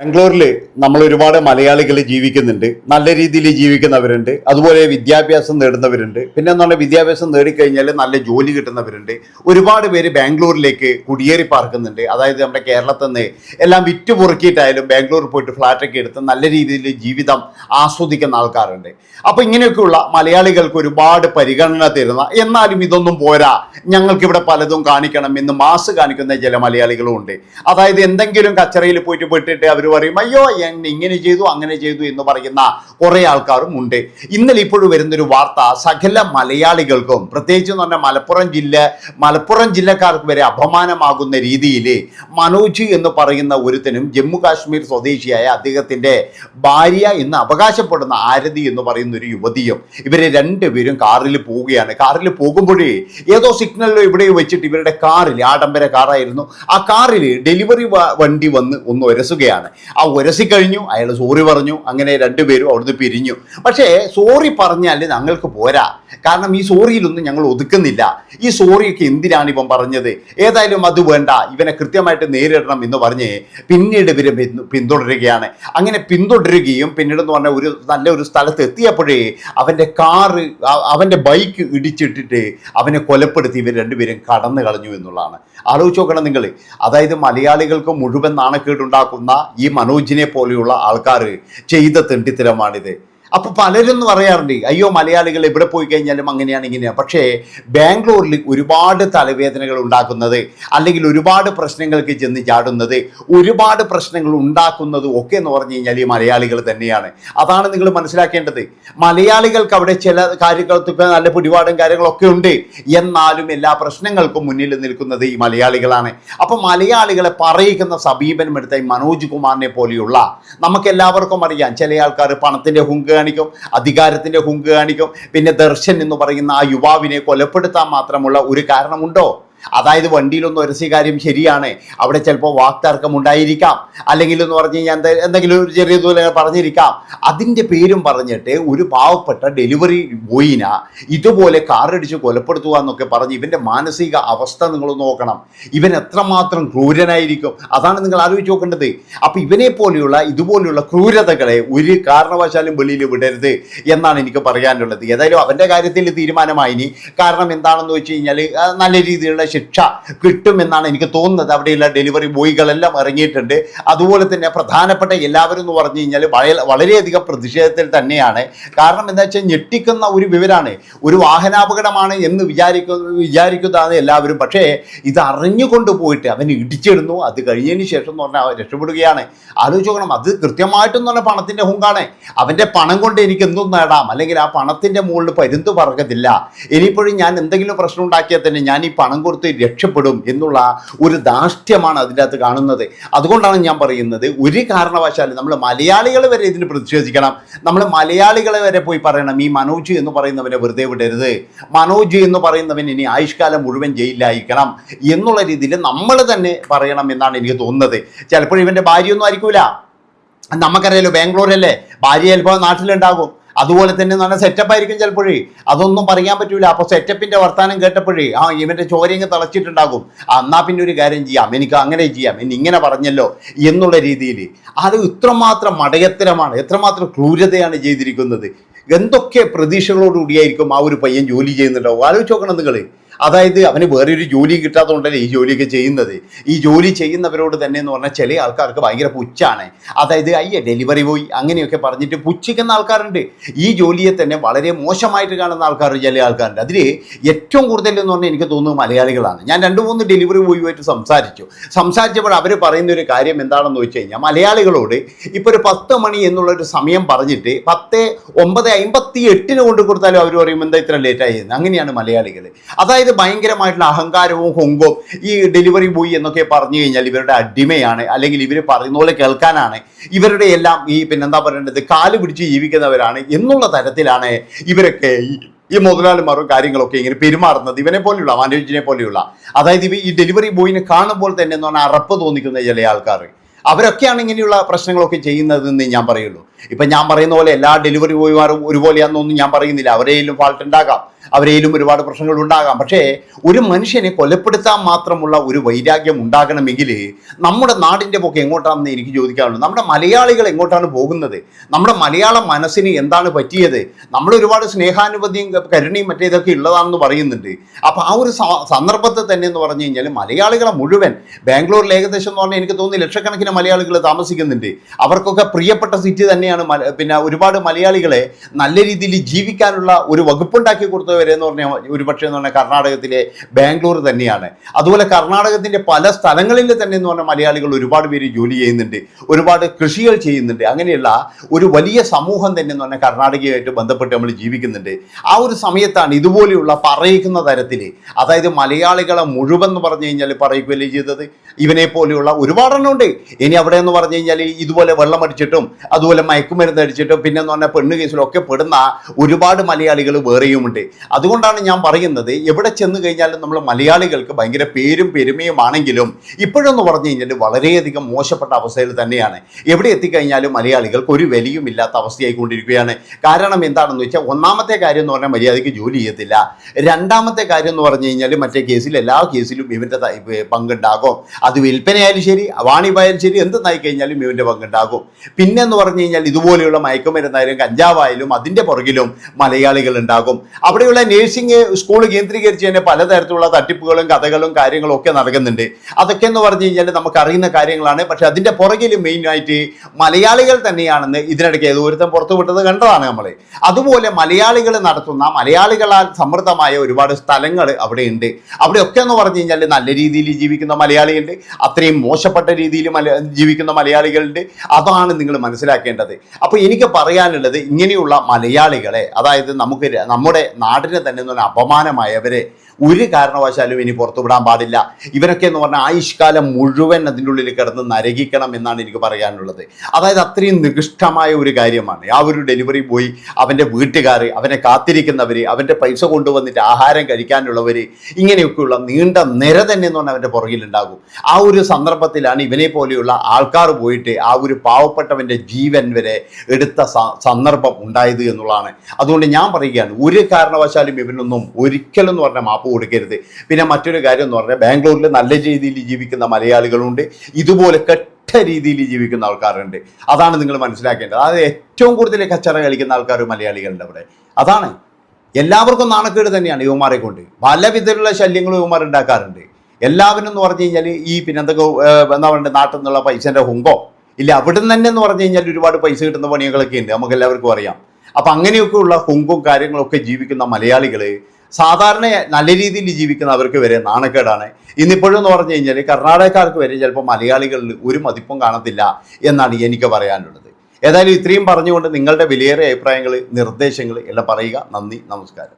ബാംഗ്ലൂരിൽ നമ്മൾ ഒരുപാട് മലയാളികൾ ജീവിക്കുന്നുണ്ട്. നല്ല രീതിയിൽ ജീവിക്കുന്നവരുണ്ട്. അതുപോലെ വിദ്യാഭ്യാസം നേടുന്നവരുണ്ട്. പിന്നെ എന്ന് വിദ്യാഭ്യാസം നേടിക്കഴിഞ്ഞാൽ നല്ല ജോലി കിട്ടുന്നവരുണ്ട്. ഒരുപാട് പേര് ബാംഗ്ലൂരിലേക്ക് കുടിയേറി പാർക്കുന്നുണ്ട്. അതായത് നമ്മുടെ കേരളത്തിൽ നിന്ന് എല്ലാം വിറ്റ് പൊറുക്കിയിട്ടായാലും ബാംഗ്ലൂർ പോയിട്ട് ഫ്ലാറ്റൊക്കെ എടുത്ത് നല്ല രീതിയിൽ ജീവിതം ആസ്വദിക്കുന്ന ആൾക്കാരുണ്ട്. അപ്പോൾ ഇങ്ങനെയൊക്കെയുള്ള മലയാളികൾക്ക് ഒരുപാട് പരിഗണന തരുന്ന എന്നാലും ഇതൊന്നും പോരാ. ഞങ്ങൾക്കിവിടെ പലതും കാണിക്കണം എന്ന് മാസ് കാണിക്കുന്ന ചില മലയാളികളും ഉണ്ട്. അതായത് എന്തെങ്കിലും കച്ചറയിൽ പോയിട്ട് പെട്ടിട്ട് അവർ പറയും അയ്യോ എന്നെ ഇങ്ങനെ ചെയ്തു അങ്ങനെ ചെയ്തു എന്ന് പറയുന്ന കുറേ ആൾക്കാരും ഉണ്ട്. ഇന്നലെ ഇപ്പോഴും വരുന്നൊരു വാർത്ത സകല മലയാളികൾക്കും പ്രത്യേകിച്ച് എന്ന് പറഞ്ഞാൽ മലപ്പുറം ജില്ല മലപ്പുറം ജില്ലക്കാർക്ക് വരെ അപമാനമാകുന്ന രീതിയിൽ മനോജ് എന്ന് പറയുന്ന ഒരുത്തനും ജമ്മു കാശ്മീർ സ്വദേശിയായ അദ്ദേഹത്തിന്റെ ഭാര്യ എന്ന് അവകാശപ്പെടുന്ന ആരതി എന്ന് പറയുന്ന ഒരു യുവതിയും ഇവരെ രണ്ടുപേരും കാറിൽ പോവുകയാണ്. കാറിൽ പോകുമ്പോഴേ ഏതോ സിഗ്നലിലോ എവിടെയോ വെച്ചിട്ട് ഇവരുടെ കാറിൽ ആഡംബര കാറായിരുന്നു. ആ കാറിൽ ഡെലിവറി വണ്ടി വന്ന് ഒന്ന് ഉരസുകയാണ് ആ ഉരസി കഴിഞ്ഞു അയാൾ സോറി പറഞ്ഞു അങ്ങനെ രണ്ടുപേരും അവിടുന്ന് പിരിഞ്ഞു. പക്ഷേ സോറി പറഞ്ഞാൽ ഞങ്ങൾക്ക് പോരാ. കാരണം ഈ സോറിയിലൊന്നും ഞങ്ങൾ ഒതുക്കുന്നില്ല. ഈ സോറിയൊക്കെ എന്തിനാണ് ഇവൻ പറഞ്ഞത്? ഏതായാലും അത് വേണ്ട. ഇവനെ കൃത്യമായിട്ട് നേരിടണം എന്ന് പറഞ്ഞ് പിന്നീട് ഇവരെ പിന്തുടരുകയാണ്. അങ്ങനെ പിന്തുടരുകയും പിന്നീട് എന്ന് പറഞ്ഞാൽ ഒരു നല്ല ഒരു സ്ഥലത്ത് എത്തിയപ്പോഴേ അവന്റെ കാറ് അവന്റെ ബൈക്ക് ഇടിച്ചിട്ടിട്ട് അവനെ കൊലപ്പെടുത്തി ഇവർ രണ്ടുപേരും കടന്നു കളഞ്ഞു എന്നുള്ളതാണ്. ആലോചിച്ച് നോക്കണം നിങ്ങൾ അതായത് മലയാളികൾക്ക് മുഴുവൻ നാണക്കേടുണ്ടാക്കുന്ന ഈ മനോജിനെ പോലെയുള്ള ആൾക്കാർ ചെയ്ത തെണ്ടിത്തരമാണിത്. അപ്പോൾ പലരും പറയാറുണ്ട് അയ്യോ മലയാളികൾ എവിടെ പോയി കഴിഞ്ഞാലും അങ്ങനെയാണ് ഇങ്ങനെയാണ്. പക്ഷേ ബാംഗ്ലൂരിൽ ഒരുപാട് തലവേദനകൾ ഉണ്ടാക്കുന്നത് അല്ലെങ്കിൽ ഒരുപാട് പ്രശ്നങ്ങൾക്ക് ചെന്ന് ചാടുന്നത് ഒരുപാട് പ്രശ്നങ്ങൾ ഉണ്ടാക്കുന്നത് ഒക്കെ എന്ന് പറഞ്ഞു കഴിഞ്ഞാൽ ഈ മലയാളികൾ തന്നെയാണ്. അതാണ് നിങ്ങൾ മനസ്സിലാക്കേണ്ടത്. മലയാളികൾക്ക് അവിടെ ചില കാര്യങ്ങൾക്കൊക്കെ നല്ല പിടിപാടും കാര്യങ്ങളൊക്കെ ഉണ്ട്. എന്നാലും എല്ലാ പ്രശ്നങ്ങൾക്കും മുന്നിൽ നിൽക്കുന്നത് ഈ മലയാളികളാണ്. അപ്പോൾ മലയാളികളെ പറയിക്കുന്ന സമീപനം എടുത്ത ഈ മനോജ് കുമാറിനെ പോലെയുള്ള നമുക്ക് എല്ലാവർക്കും അറിയാം ചില ആൾക്കാർ പണത്തിന്റെ ഹുങ്ക് കാണിക്കും അധികാരത്തിന്റെ ഹുങ്ക് കാണിക്കും. പിന്നെ ദർശൻ എന്ന് പറയുന്ന ആ യുവാവിനെ കൊലപ്പെടുത്താൻ മാത്രമുള്ള ഒരു കാരണമുണ്ടോ? അതായത് വണ്ടിയിലൊന്നും ഒരസി കാര്യം ശരിയാണ്. അവിടെ ചിലപ്പോൾ വാക്തർക്കം ഉണ്ടായിരിക്കാം. അല്ലെങ്കിൽ എന്ന് പറഞ്ഞു കഴിഞ്ഞാൽ എന്തെങ്കിലും ഒരു ചെറിയ ദൂരം പറഞ്ഞിരിക്കാം. അതിന്റെ പേരും പറഞ്ഞിട്ട് ഒരു പാവപ്പെട്ട ഡെലിവറി ബോയിന ഇതുപോലെ കാറടിച്ച് കൊലപ്പെടുത്തുക എന്നൊക്കെ പറഞ്ഞ് ഇവന്റെ മാനസിക അവസ്ഥ നിങ്ങൾ നോക്കണം. ഇവൻ എത്രമാത്രം ക്രൂരനായിരിക്കും? അതാണ് നിങ്ങൾ ആലോചിച്ച് നോക്കേണ്ടത്. അപ്പം ഇവനെ പോലെയുള്ള ഇതുപോലെയുള്ള ക്രൂരതകളെ ഒരു കാരണവശാലും വെളിയിൽ വിടരുത് എന്നാണ് എനിക്ക് പറയാനുള്ളത്. ഏതായാലും അവന്റെ കാര്യത്തിൽ തീരുമാനമായി കാരണം എന്താണെന്ന് വെച്ച് കഴിഞ്ഞാൽ നല്ല രീതിയിലുള്ള ശിക്ഷ കിട്ടുമെന്നാണ് എനിക്ക് തോന്നുന്നത്. അവിടെയുള്ള ഡെലിവറി ബോയ്കളെല്ലാം ഇറങ്ങിയിട്ടുണ്ട്. അതുപോലെ തന്നെ പ്രധാനപ്പെട്ട എല്ലാവരും എന്ന് പറഞ്ഞു കഴിഞ്ഞാൽ വളരെ വളരെയധികം പ്രതിഷേധത്തിൽ തന്നെയാണ്. കാരണം എന്താ വെച്ചാൽ ഞെട്ടിക്കുന്ന ഒരു വിവരമാണ് ഒരു വാഹനാപകടമാണ് എന്ന് വിചാരിക്കുന്ന വിചാരിക്കുന്നതാണ് എല്ലാവരും. പക്ഷേ ഇത് അറിഞ്ഞുകൊണ്ട് പോയിട്ട് അവൻ ഇടിച്ചിടുന്നു. അത് കഴിഞ്ഞതിന് ശേഷം എന്ന് പറഞ്ഞാൽ രക്ഷപ്പെടുകയാണ്. ആലോചിച്ചോക്കണം അത് അത് കൃത്യമായിട്ടെന്ന് പറഞ്ഞാൽ പണത്തിന്റെ ഹുങ്കാണ്. അവന്റെ പണം കൊണ്ട് എനിക്ക് എന്തും നേടാം. അല്ലെങ്കിൽ ആ പണത്തിന്റെ മുകളിൽ പരുന്ത് പറക്കത്തില്ല. ഇനിയിപ്പോഴും ഞാൻ എന്തെങ്കിലും പ്രശ്നം ഉണ്ടാക്കിയാൽ തന്നെ ഞാൻ ഈ പണം കൊടുത്ത് രക്ഷപ്പെടും എന്നുള്ള ഒരു ധാർഷ്ട്യമാണ് അതിന്റെ അകത്ത് കാണുന്നത്. അതുകൊണ്ടാണ് ഞാൻ പറയുന്നത് ഒരു കാരണവശാലും നമ്മൾ മലയാളികൾ വരെ ഇതിന് പ്രതിഷേധിക്കണം. നമ്മൾ മലയാളികളെ വരെ പോയി പറയണം ഈ മനോജ് എന്ന് പറയുന്നവനെ വെറുതെ വിടരുത്. മനോജ് എന്ന് പറയുന്നവൻ ഇനി ആയുഷ്കാലം മുഴുവൻ ജയിലിലായിരിക്കണം എന്നുള്ള രീതിയിൽ നമ്മൾ തന്നെ പറയണം എന്നാണ് എനിക്ക് തോന്നുന്നത്. ചിലപ്പോൾ ഇവന്റെ ഭാര്യയൊന്നും ആയിരിക്കൂല. നമുക്കറിയാലോ ബാംഗ്ലൂരല്ലേ? ഭാര്യ ചിലപ്പോൾ നാട്ടിലുണ്ടാകും. അതുപോലെ തന്നെ നല്ല സെറ്റപ്പ് ആയിരിക്കും ചിലപ്പോഴേ. അതൊന്നും പറയാൻ പറ്റൂല. അപ്പോൾ സെറ്റപ്പിന്റെ വർത്താനം കേട്ടപ്പോഴേ ആ ഇവന്റെ ചോരയങ്ങ് തിളച്ചിട്ടുണ്ടാകും. എന്നാൽ എന്നാ പിന്നെ ഒരു കാര്യം ചെയ്യാം. എനിക്ക് അങ്ങനെ ചെയ്യാം. ഇനി ഇങ്ങനെ പറഞ്ഞല്ലോ എന്നുള്ള രീതിയിൽ അത് ഇത്രമാത്രം മടയത്തരമാണ് എത്രമാത്രം ക്രൂരതയാണ് ചെയ്തിരിക്കുന്നത്. എന്തൊക്കെ പ്രതീക്ഷകളോടുകൂടിയായിരിക്കും ആ ഒരു പയ്യൻ ജോലി ചെയ്യുന്നുണ്ടാവും ആലോചിച്ച് നോക്കണം നിങ്ങൾ അതായത് അവന് വേറൊരു ജോലി കിട്ടാത്തതുകൊണ്ടല്ലേ ഈ ജോലിയൊക്കെ ചെയ്യുന്നത്. ഈ ജോലി ചെയ്യുന്നവരോട് തന്നെ എന്ന് പറഞ്ഞാൽ ചില ആൾക്കാർക്ക് ഭയങ്കര പുച്ഛാണ്. അതായത് അയ്യ ഡെലിവറി പോയി അങ്ങനെയൊക്കെ പറഞ്ഞിട്ട് പുച്ഛിക്കുന്ന ആൾക്കാരുണ്ട്. ഈ ജോലിയെ തന്നെ വളരെ മോശമായിട്ട് കാണുന്ന ആൾക്കാർ ചില ആൾക്കാരുണ്ട്. അതിൽ ഏറ്റവും കൂടുതൽ എന്ന് പറഞ്ഞാൽ എനിക്ക് തോന്നുന്നത് മലയാളികളാണ്. ഞാൻ രണ്ട് മൂന്ന് ഡെലിവറി ബോയുമായിട്ട് സംസാരിച്ചു. സംസാരിച്ചപ്പോൾ അവർ പറയുന്ന ഒരു കാര്യം എന്താണെന്ന് വെച്ച് കഴിഞ്ഞാൽ മലയാളികളോട് ഇപ്പോൾ ഒരു പത്ത് മണി എന്നുള്ള ഒരു സമയം പറഞ്ഞിട്ട് പത്ത് ഒമ്പത് അമ്പത്തി എട്ടിന് കൊണ്ട് കൊടുത്താലും അവർ പറയും എന്താ ഇത്ര ലേറ്റായി അങ്ങനെയാണ് മലയാളികൾ അതായത് ഭയങ്കരമായിട്ടുള്ള അഹങ്കാരവും ഹൊങ്കവും ഈ ഡെലിവറി ബോയ് എന്നൊക്കെ പറഞ്ഞു കഴിഞ്ഞാൽ ഇവരുടെ അടിമയാണ്. അല്ലെങ്കിൽ ഇവർ പറയുന്ന പോലെ കേൾക്കാനാണ്. ഇവരുടെ എല്ലാം ഈ പിന്നെന്താ പറയേണ്ടത്? കാൽ പിടിച്ച് ജീവിക്കുന്നവരാണ് എന്നുള്ള തരത്തിലാണ് ഇവരൊക്കെ ഈ മുതലാളിമാരും കാര്യങ്ങളൊക്കെ ഇങ്ങനെ പെരുമാറുന്നത്. ഇവനെ പോലെയുള്ള മാനേജിനെ പോലെയുള്ള. അതായത് ഇവ ഈ ഡെലിവറി ബോയിനെ കാണുമ്പോൾ തന്നെ എന്ന് പറഞ്ഞാൽ അറപ്പ് തോന്നിക്കുന്ന ചില ആൾക്കാർ. അവരൊക്കെയാണ് ഇങ്ങനെയുള്ള പ്രശ്നങ്ങളൊക്കെ ചെയ്യുന്നതെന്ന് ഞാൻ പറയുള്ളൂ. ഇപ്പം ഞാൻ പറയുന്ന പോലെ എല്ലാ ഡെലിവറി ബോയ്മാരും ഒരുപോലെയാണെന്നൊന്നും ഞാൻ പറയുന്നില്ല. അവരെയും ഫാൾട്ട് ഉണ്ടാകാം അവരെയിലും ഒരുപാട് പ്രശ്നങ്ങൾ ഉണ്ടാകാം. പക്ഷേ ഒരു മനുഷ്യനെ കൊലപ്പെടുത്താൻ മാത്രമുള്ള ഒരു വൈരാഗ്യം ഉണ്ടാകണമെങ്കിൽ നമ്മുടെ നാടിന്റെ പൊക്കെ എങ്ങോട്ടാണെന്ന് എനിക്ക് ചോദിക്കാനുള്ളൂ. നമ്മുടെ മലയാളികൾ എങ്ങോട്ടാണ് പോകുന്നത്? നമ്മുടെ മലയാള മനസ്സിന് എന്താണ് പറ്റിയത്? നമ്മൾ ഒരുപാട് സ്നേഹാനുപതിയും കരുണയും മറ്റേതൊക്കെ ഉള്ളതാണെന്ന് പറയുന്നുണ്ട്. അപ്പോൾ ആ ഒരു സന്ദർഭത്തിൽ തന്നെ എന്ന് പറഞ്ഞു കഴിഞ്ഞാൽ മലയാളികളെ മുഴുവൻ ബാംഗ്ലൂരിൽ ഏകദേശം എന്ന് പറഞ്ഞാൽ എനിക്ക് തോന്നുന്നു ലക്ഷക്കണക്കിന് മലയാളികൾ താമസിക്കുന്നുണ്ട്. അവർക്കൊക്കെ പ്രിയപ്പെട്ട സിറ്റി തന്നെയാണ് പിന്നെ ഒരുപാട് മലയാളികളെ നല്ല രീതിയിൽ ജീവിക്കാനുള്ള ഒരു വകുപ്പുണ്ടാക്കി കൊടുത്തവരെ എന്ന് പറഞ്ഞാൽ ഒരുപക്ഷെ എന്ന് പറഞ്ഞാൽ കർണാടകത്തിലെ ബാംഗ്ലൂർ തന്നെയാണ്. അതുപോലെ കർണാടകത്തിന്റെ പല സ്ഥലങ്ങളിൽ തന്നെ എന്ന് പറഞ്ഞാൽ മലയാളികൾ ഒരുപാട് പേര് ജോലി ചെയ്യുന്നുണ്ട്. ഒരുപാട് കൃഷികൾ ചെയ്യുന്നുണ്ട്. അങ്ങനെയുള്ള ഒരു വലിയ സമൂഹം തന്നെ എന്ന് പറഞ്ഞാൽ കർണാടകയുമായിട്ട് ബന്ധപ്പെട്ട് നമ്മൾ ജീവിക്കുന്നുണ്ട്. ആ ഒരു സമയത്താണ് ഇതുപോലെയുള്ള പറയിക്കുന്ന തരത്തിൽ അതായത് മലയാളികളെ മുഴുവൻ എന്ന് പറഞ്ഞു കഴിഞ്ഞാൽ പറയിക്കുകയല്ലേ ചെയ്തത്? ഇവനെ പോലെയുള്ള ഒരുപാടെണ്ണം ഉണ്ട് ഇനി അവിടെ എന്ന് പറഞ്ഞു കഴിഞ്ഞാൽ ഇതുപോലെ വെള്ളം അടിച്ചിട്ടും അതുപോലെ മയക്കുമരുന്ന് അടിച്ചിട്ടും പിന്നെ എന്ന് പറഞ്ഞാൽ പെണ്ണ് കേസിലൊക്കെ പെടുന്ന ഒരുപാട് മലയാളികൾ വേറെയുമുണ്ട്. അതുകൊണ്ടാണ് ഞാൻ പറയുന്നത് എവിടെ ചെന്ന് കഴിഞ്ഞാലും നമ്മൾ മലയാളികൾക്ക് ഭയങ്കര പേരും പെരുമയുമാണെങ്കിലും ഇപ്പോഴെന്ന് പറഞ്ഞു കഴിഞ്ഞാൽ വളരെയധികം മോശപ്പെട്ട അവസ്ഥയിൽ തന്നെയാണ്. എവിടെ എത്തിക്കഴിഞ്ഞാലും മലയാളികൾക്ക് ഒരു വിലയും ഇല്ലാത്ത അവസ്ഥയായിക്കൊണ്ടിരിക്കുകയാണ്. കാരണം എന്താണെന്ന് വെച്ചാൽ ഒന്നാമത്തെ കാര്യം എന്ന് പറഞ്ഞാൽ മര്യാദയ്ക്ക് ജോലി ചെയ്യത്തില്ല. രണ്ടാമത്തെ കാര്യം എന്ന് പറഞ്ഞു കഴിഞ്ഞാൽ മറ്റേ കേസിൽ എല്ലാ കേസിലും ഇവന്റെ പങ്കുണ്ടാകും. അത് വിൽപ്പനയായാലും ശരി വാണിപായാലും ശരി എന്തെന്നായി കഴിഞ്ഞാലും ഇവന്റെ പങ്കുണ്ടാകും. പിന്നെ എന്ന് പറഞ്ഞു കഴിഞ്ഞാൽ ഇതുപോലെയുള്ള മയക്കുമരുന്നായാലും കഞ്ചാവായാലും അതിന്റെ പുറകിലും മലയാളികൾ ഉണ്ടാകും. അവിടെയുള്ള നേഴ്സിംഗ് സ്കൂൾ കേന്ദ്രീകരിച്ച് തന്നെ പലതരത്തിലുള്ള തട്ടിപ്പുകളും കഥകളും കാര്യങ്ങളും ഒക്കെ നടക്കുന്നുണ്ട്. അതൊക്കെ എന്ന് പറഞ്ഞു കഴിഞ്ഞാൽ നമുക്ക് അറിയുന്ന കാര്യങ്ങളാണ്. പക്ഷെ അതിന്റെ പുറകിൽ മെയിനായിട്ട് മലയാളികൾ തന്നെയാണെന്ന് ഇതിനിടയ്ക്ക് ഏതോ ഒരുത്തം പുറത്തു വിട്ടത് കണ്ടതാണ് നമ്മൾ അതുപോലെ മലയാളികൾ നടത്തുന്ന മലയാളികളാൽ സമൃദ്ധമായ ഒരുപാട് സ്ഥലങ്ങൾ അവിടെ ഉണ്ട് അവിടെയൊക്കെ എന്ന് പറഞ്ഞു കഴിഞ്ഞാൽ നല്ല രീതിയിൽ ജീവിക്കുന്ന മലയാളികളുണ്ട് അത്രയും മോശപ്പെട്ട രീതിയിൽ മല ജീവിക്കുന്ന മലയാളികളുണ്ട്. അതാണ് നിങ്ങൾ മനസ്സിലാക്കേണ്ടത്. അപ്പോൾ എനിക്ക് പറയാനുള്ളത് ഇങ്ങനെയുള്ള മലയാളികളെ അതായത് നമുക്ക് നമ്മുടെ നാടിനെ തന്നെ എന്ന് പറഞ്ഞാൽ അപമാനമായവരെ ഒരു കാരണവശാലും ഇനി പുറത്തുവിടാൻ പാടില്ല. ഇവരൊക്കെ എന്ന് പറഞ്ഞാൽ ആയുഷ്കാലം മുഴുവൻ അതിന്റെ ഉള്ളിൽ കിടന്ന് നരകിക്കണം എന്നാണ് എനിക്ക് പറയാനുള്ളത്. അതായത് അത്രയും നികൃഷ്ടമായ ഒരു കാര്യമാണ്. ആ ഒരു ഡെലിവറി ബോയ് അവന്റെ വീട്ടുകാർ അവനെ കാത്തിരിക്കുന്നവർ അവന്റെ പൈസ കൊണ്ടുവന്നിട്ട് ആഹാരം കഴിക്കാനുള്ളവർ ഇങ്ങനെയൊക്കെയുള്ള നീണ്ട നിര തന്നെ എന്ന് പറഞ്ഞാൽ അവന്റെ പുറകിലുണ്ടാകും. ആ ഒരു സന്ദർഭത്തിലാണ് ഇവനെ പോലെയുള്ള ആൾക്കാർ പോയിട്ട് ആ ഒരു പാവപ്പെട്ടവന്റെ ജീവൻ വരെ എടുത്ത സന്ദർഭം ഉണ്ടായത് എന്നുള്ളതാണ്. അതുകൊണ്ട് ഞാൻ പറയുകയാണ് ഒരു കാരണവശാലും ഇവനൊന്നും ഒരിക്കലും എന്ന് പറഞ്ഞാൽ മാപ്പ് കൊടുക്കരുത്. പിന്നെ മറ്റൊരു കാര്യം എന്ന് പറഞ്ഞാൽ ബാംഗ്ലൂരിൽ നല്ല രീതിയിൽ ജീവിക്കുന്ന മലയാളികളുണ്ട് ഇതുപോലെ കെട്ട രീതിയിൽ ജീവിക്കുന്ന ആൾക്കാരുണ്ട്. അതാണ് നിങ്ങൾ മനസ്സിലാക്കേണ്ടത്. അതായത് ഏറ്റവും കൂടുതൽ കച്ചറ കളിക്കുന്ന ആൾക്കാർ മലയാളികളുണ്ട് അവിടെ. അതാണ്. എല്ലാവർക്കും നാണക്കേട് തന്നെയാണ് യുവമാരെ കൊണ്ട്. പല വിധത്തിലുള്ള ശല്യങ്ങളും യുവമാർ ഉണ്ടാക്കാറുണ്ട്. എല്ലാവരും എന്ന് പറഞ്ഞു കഴിഞ്ഞാൽ ഈ പിന്നെ എന്തൊക്കെ എന്താ പറയുക നാട്ടിൽ നിന്നുള്ള പൈസേന്റെ ഹുങ്കോ? ഇല്ല അവിടെ നിന്ന് തന്നെ എന്ന് പറഞ്ഞു കഴിഞ്ഞാൽ ഒരുപാട് പൈസ കിട്ടുന്ന പണികളൊക്കെ ഉണ്ട് നമുക്ക് എല്ലാവർക്കും അറിയാം. അപ്പം അങ്ങനെയൊക്കെയുള്ള ഹുങ്കും കാര്യങ്ങളൊക്കെ ജീവിക്കുന്ന മലയാളികൾ സാധാരണ നല്ല രീതിയിൽ ജീവിക്കുന്ന അവർക്ക് വരെ നാണക്കേടാണ്. ഇന്നിപ്പോഴും എന്ന് പറഞ്ഞു കഴിഞ്ഞാൽ കർണാടകക്കാർക്ക് വരെ ചിലപ്പോൾ മലയാളികളിൽ ഒരു മതിപ്പും കാണത്തില്ല എന്നാണ് എനിക്ക് പറയാനുള്ളത്. ഏതായാലും ഇത്രയും പറഞ്ഞുകൊണ്ട് നിങ്ങളുടെ വിലയേറെ അഭിപ്രായങ്ങൾ നിർദ്ദേശങ്ങൾ എല്ലാം പറയുക. നന്ദി നമസ്കാരം.